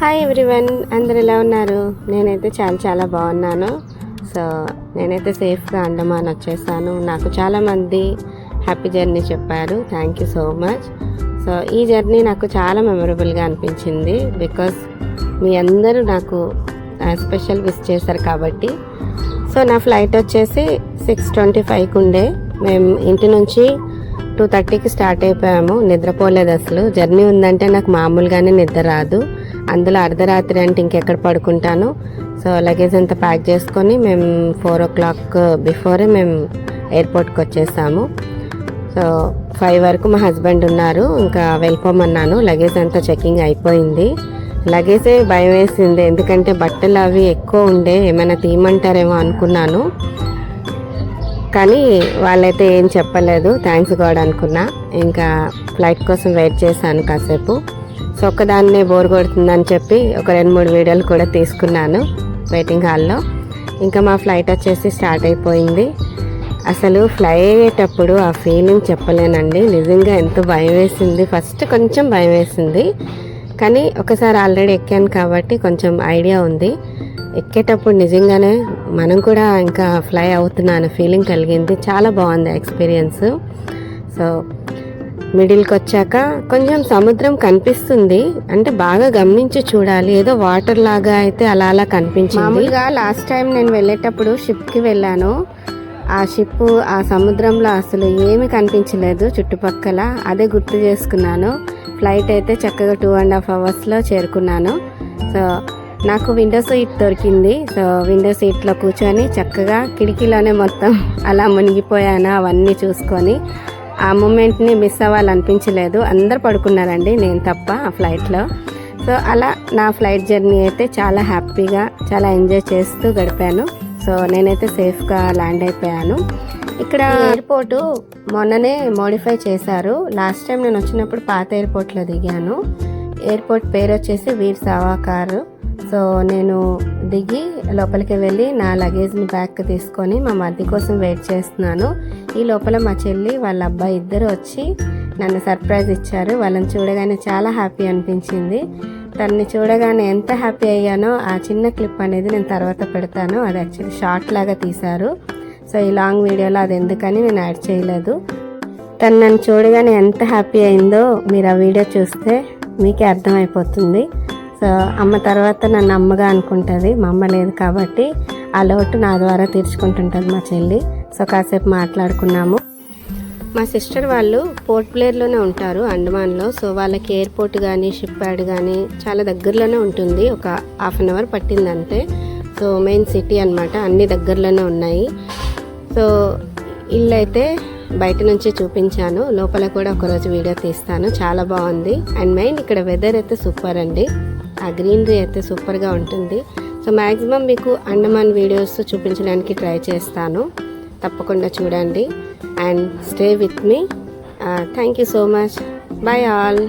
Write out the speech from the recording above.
Hi everyone అందరు ఎలా ఉన్నారు? నేనైతే చాలా చాలా బాగున్నాను. సో నేనైతే సేఫ్గా అండమాన్ వచ్చేసాను. నాకు చాలామంది హ్యాపీ జర్నీ చెప్పారు. Thank you so much so ఈ జర్నీ నాకు చాలా మెమొరబుల్గా అనిపించింది బికాస్ మీ అందరూ నాకు స్పెషల్ విష్ చేశారు కాబట్టి. సో నా ఫ్లైట్ వచ్చేసి సిక్స్ ట్వంటీ ఫైవ్కి ఉండే. మేము ఇంటి నుంచి టూ థర్టీకి స్టార్ట్ అయిపోయాము. నిద్రపోలేదు అసలు. జర్నీ ఉందంటే నాకు మామూలుగానే నిద్ర రాదు. అందులో అర్ధరాత్రి అంటే ఇంకెక్కడ పడుకుంటాను. సో లగేజ్ అంతా ప్యాక్ చేసుకొని మేము ఫోర్ ఓ క్లాక్ బిఫోరే మేము ఎయిర్పోర్ట్కి వచ్చేసాము. సో ఫైవ్ వరకు మా హస్బెండ్ ఉన్నారు ఇంకా వెళ్ళిపోమన్నాను. లగేజ్ అంతా చెకింగ్ అయిపోయింది. లగేజే భయం వేసింది ఎందుకంటే బట్టలు అవి ఎక్కువ ఉండే ఏమైనా తీయమంటారేమో అనుకున్నాను. కానీ వాళ్ళైతే ఏం చెప్పలేదు థ్యాంక్స్ గాడ్ అనుకున్నా. ఇంకా ఫ్లైట్ కోసం వెయిట్ చేశాను కాసేపు. సో ఒక్కదాన్నే బోర్ కొడుతుందని చెప్పి ఒక రెండు మూడు వీడియోలు కూడా తీసుకున్నాను వెయిటింగ్ హాల్లో ఇంకా మా ఫ్లైట్ వచ్చేసి స్టార్ట్ అయిపోయింది. అసలు ఫ్లై అయ్యేటప్పుడు ఆ ఫీలింగ్ చెప్పలేనండి. నిజంగా ఎంతో భయం వేసింది. ఫస్ట్ కొంచెం భయం వేసింది. కానీ ఒకసారి ఆల్రెడీ ఎక్కాను కాబట్టి కొంచెం ఐడియా ఉంది. ఎక్కేటప్పుడు నిజంగానే మనం కూడా ఇంకా ఫ్లై అవుతున్నాను. ఫీలింగ్ కలిగింది. చాలా బాగుంది ఎక్స్పీరియన్స్ సో మిడిల్కి వచ్చాక కొంచెం సముద్రం కనిపిస్తుంది. అంటే బాగా గమనించి చూడాలి. ఏదో వాటర్ లాగా అయితే అలా అలా కనిపించింది. మామూలుగా లాస్ట్ టైం నేను వెళ్ళేటప్పుడు షిప్కి వెళ్ళాను. ఆ షిప్ ఆ సముద్రంలో అసలు ఏమీ కనిపించలేదు చుట్టుపక్కల. అదే గుర్తు చేసుకున్నాను. ఫ్లైట్ అయితే చక్కగా టూ అండ్ హాఫ్ అవర్స్లో చేరుకున్నాను. సో నాకు విండో సీట్ దొరికింది. సో విండో సీట్లో కూర్చొని చక్కగా కిటికీలోనే మొత్తం అలా మునిగిపోయాను అవన్నీ చూసుకొని. ఆ మూమెంట్ని మిస్ అవ్వాలనిపించలేదు. అందరు పడుకున్నారండి నేను తప్ప ఆ ఫ్లైట్లో. సో అలా నా ఫ్లైట్ జర్నీ అయితే చాలా హ్యాపీగా చాలా ఎంజాయ్ చేస్తూ గడిపాను. సో నేనైతే సేఫ్గా ల్యాండ్ అయిపోయాను. ఇక్కడ ఎయిర్పోర్టు మొన్ననే మోడిఫై చేశారు. లాస్ట్ టైం నేను వచ్చినప్పుడు పాత ఎయిర్పోర్ట్లో దిగాను. ఎయిర్పోర్ట్ పేరు వచ్చేసి వీర్ సావాకారు. సో నేను దిగి లోపలికి వెళ్ళి నా లగేజ్ని బ్యాగ్ తీసుకొని మా మధ్య కోసం వెయిట్ చేస్తున్నాను. ఈ లోపల మా చెల్లి వాళ్ళ అబ్బాయి ఇద్దరు వచ్చి నన్ను సర్ప్రైజ్ ఇచ్చారు. వాళ్ళని చూడగానే చాలా హ్యాపీ అనిపించింది. తనని చూడగానే ఎంత హ్యాపీ అయ్యానో ఆ చిన్న క్లిప్ అనేది నేను తర్వాత పెడతాను. అది యాక్చువల్లీ షార్ట్ లాగా తీశారు. సో ఈ లాంగ్ వీడియోలో అది ఎందుకని నేను యాడ్ చేయలేదు. తను నన్ను చూడగానే ఎంత హ్యాపీ అయిందో మీరు ఆ వీడియో చూస్తే మీకే అర్థమైపోతుంది. సో అమ్మ తర్వాత నన్ను అమ్మగా అనుకుంటుంది. మా అమ్మ లేదు కాబట్టి ఆ లోటు నా ద్వారా తీర్చుకుంటుంటుంది మా చెల్లి. సో కాసేపు మాట్లాడుకున్నాము. మా సిస్టర్ వాళ్ళు పోర్ట్ ప్లేర్లోనే ఉంటారు అండమాన్లో. సో వాళ్ళకి ఎయిర్పోర్ట్ కానీ షిప్ యార్డ్ కానీ చాలా దగ్గరలోనే ఉంటుంది. ఒక హాఫ్ అన్ అవర్ పట్టింది అంతే సో మెయిన్ సిటీ అనమాట అన్ని దగ్గరలోనే ఉన్నాయి. సో ఇల్లు అయితే బయట నుంచి చూపించాను. లోపల కూడా ఒకరోజు వీడియో తీస్తాను. చాలా బాగుంది. అండ్ మెయిన్ ఇక్కడ వెదర్ అయితే సూపర్ అండి. ఆ గ్రీనరీ అయితే సూపర్గా ఉంటుంది. సో మ్యాక్సిమం మీకు అండమాన్ వీడియోస్ చూపించడానికి ట్రై చేస్తాను. తప్పకుండా చూడండి. And stay with me. Thank you so much. Bye all.